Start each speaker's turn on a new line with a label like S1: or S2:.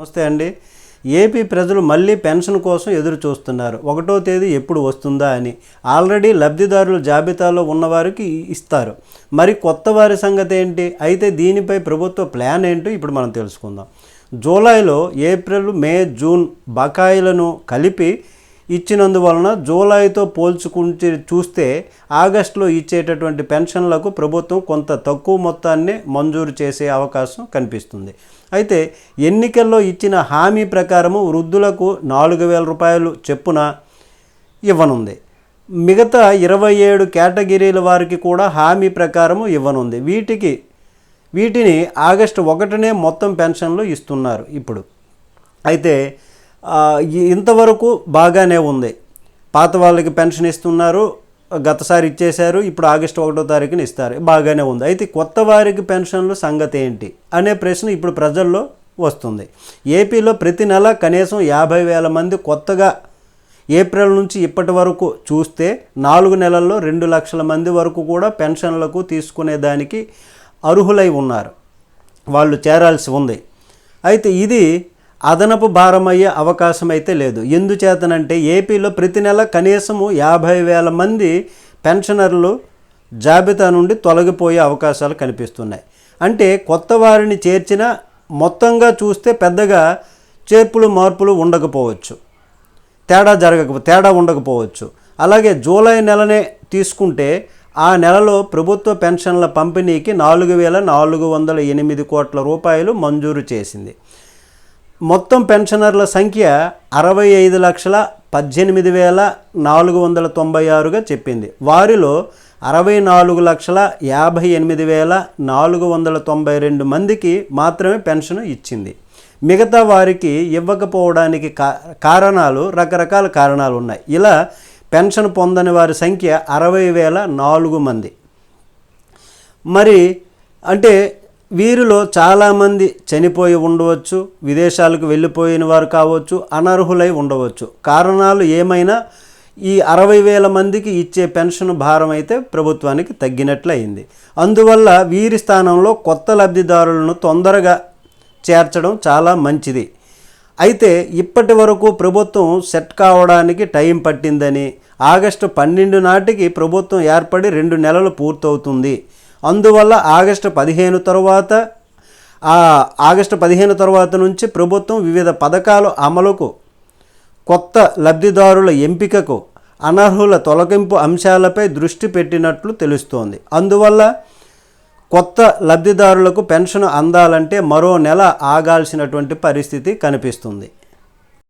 S1: నమస్తే అండి. ఏపీ ప్రజలు మళ్ళీ పెన్షన్ కోసం ఎదురు చూస్తున్నారు. ఒకటో తేదీ ఎప్పుడు వస్తుందా అని ఆల్రెడీ లబ్ధిదారుల జాబితాలో ఉన్నవారికి ఇస్తారు. మరి కొత్త వారి సంగతి ఏంటి? అయితే దీనిపై ప్రభుత్వ ప్లాన్ ఏంటో ఇప్పుడు మనం తెలుసుకుందాం. జూలైలో ఏప్రిల్ మే జూన్ బకాయిలను కలిపి ఇచ్చినందువలన జూలైతో పోల్చుకుంటే చూస్తే ఆగస్టులో ఇచ్చేటటువంటి పెన్షన్లకు ప్రభుత్వం కొంత తక్కువ మొత్తాన్ని మంజూరు చేసే అవకాశం కనిపిస్తుంది. అయితే ఎన్నికల్లో ఇచ్చిన హామీ ప్రకారము వృద్ధులకు నాలుగు వేల రూపాయలు చెప్పున ఇవ్వనుంది. మిగతా ఇరవై ఏడు కేటగిరీల వారికి కూడా హామీ ప్రకారము ఇవ్వనుంది. వీటికి వీటిని ఆగస్టు ఒకటినే మొత్తం పెన్షన్లు ఇస్తున్నారు ఇప్పుడు. అయితే ఇంతవరకు బాగానే ఉంది. పాత వాళ్ళకి పెన్షన్ ఇస్తున్నారు గతసారి ఇచ్చేశారు ఇప్పుడు ఆగస్టు ఒకటో తారీఖున ఇస్తారు. బాగానే ఉంది. అయితే కొత్త వారికి పెన్షన్లు సంగతి ఏంటి? అనే ప్రశ్న ఇప్పుడు ప్రజల్లో వస్తుంది. ఏపీలో ప్రతి నెల కనీసం యాభై వేల మంది కొత్తగా ఏప్రిల్ నుంచి ఇప్పటి వరకు చూస్తే నాలుగు నెలల్లో రెండు లక్షల మంది వరకు కూడా పెన్షన్లకు తీసుకునేదానికి అర్హులై ఉన్నారు. వాళ్ళు చేరాల్సి ఉంది. అయితే ఇది అదనపు భారమయ్యే అవకాశం అయితే లేదు. ఎందుచేతనంటే ఏపీలో ప్రతి నెల కనీసము యాభై వేల మంది పెన్షనర్లు జాబితా నుండి తొలగిపోయే అవకాశాలు కనిపిస్తున్నాయి. అంటే కొత్త వారిని చేర్చిన మొత్తంగా చూస్తే పెద్దగా చేర్పులు మార్పులు ఉండకపోవచ్చు. తేడా జరగక తేడా ఉండకపోవచ్చు. అలాగే జూలై నెలనే తీసుకుంటే ఆ నెలలో ప్రభుత్వ పెన్షన్ల పంపిణీకి నాలుగు వేల నాలుగు వందల ఎనిమిది కోట్ల రూపాయలు మంజూరు చేసింది. మొత్తం పెన్షనర్ల సంఖ్య అరవై ఐదు లక్షల పద్దెనిమిది వేల నాలుగు వందల తొంభై ఆరుగా చెప్పింది. వారిలో అరవై నాలుగు లక్షల యాభై ఎనిమిది వేల నాలుగు వందల తొంభై రెండు మందికి మాత్రమే పెన్షన్ ఇచ్చింది. మిగతా వారికి ఇవ్వకపోవడానికి కా కారణాలు రకరకాల కారణాలు ఉన్నాయి. ఇలా పెన్షన్ పొందని వారి సంఖ్య అరవై వేల నాలుగు మంది. మరి అంటే వీరిలో చాలామంది చనిపోయి ఉండవచ్చు విదేశాలకు వెళ్ళిపోయిన వారు కావచ్చు అనర్హులై ఉండవచ్చు. కారణాలు ఏమైనా? ఈ అరవై వేల మందికి ఇచ్చే పెన్షన్ భారం అయితే ప్రభుత్వానికి తగ్గినట్లయింది. అందువల్ల వీరి స్థానంలో కొత్త లబ్ధిదారులను తొందరగా చేర్చడం చాలా మంచిది. అయితే ఇప్పటి వరకు ప్రభుత్వం సెట్ కావడానికి టైం పట్టిందని ఆగస్టు పన్నెండు నాటికి ప్రభుత్వం ఏర్పడి రెండు నెలలు పూర్తవుతుంది. అందువల్ల ఆగస్టు పదిహేను తర్వాత ఆగస్టు పదిహేను తర్వాత నుంచి ప్రభుత్వం వివిధ పథకాల అమలుకు కొత్త లబ్ధిదారుల ఎంపికకు అనర్హుల తొలగింపు అంశాలపై దృష్టి పెట్టినట్లు తెలుస్తోంది. అందువల్ల కొత్త లబ్ధిదారులకు పెన్షన్ అందాలంటే మరో నెల ఆగాల్సినటువంటి పరిస్థితి కనిపిస్తుంది.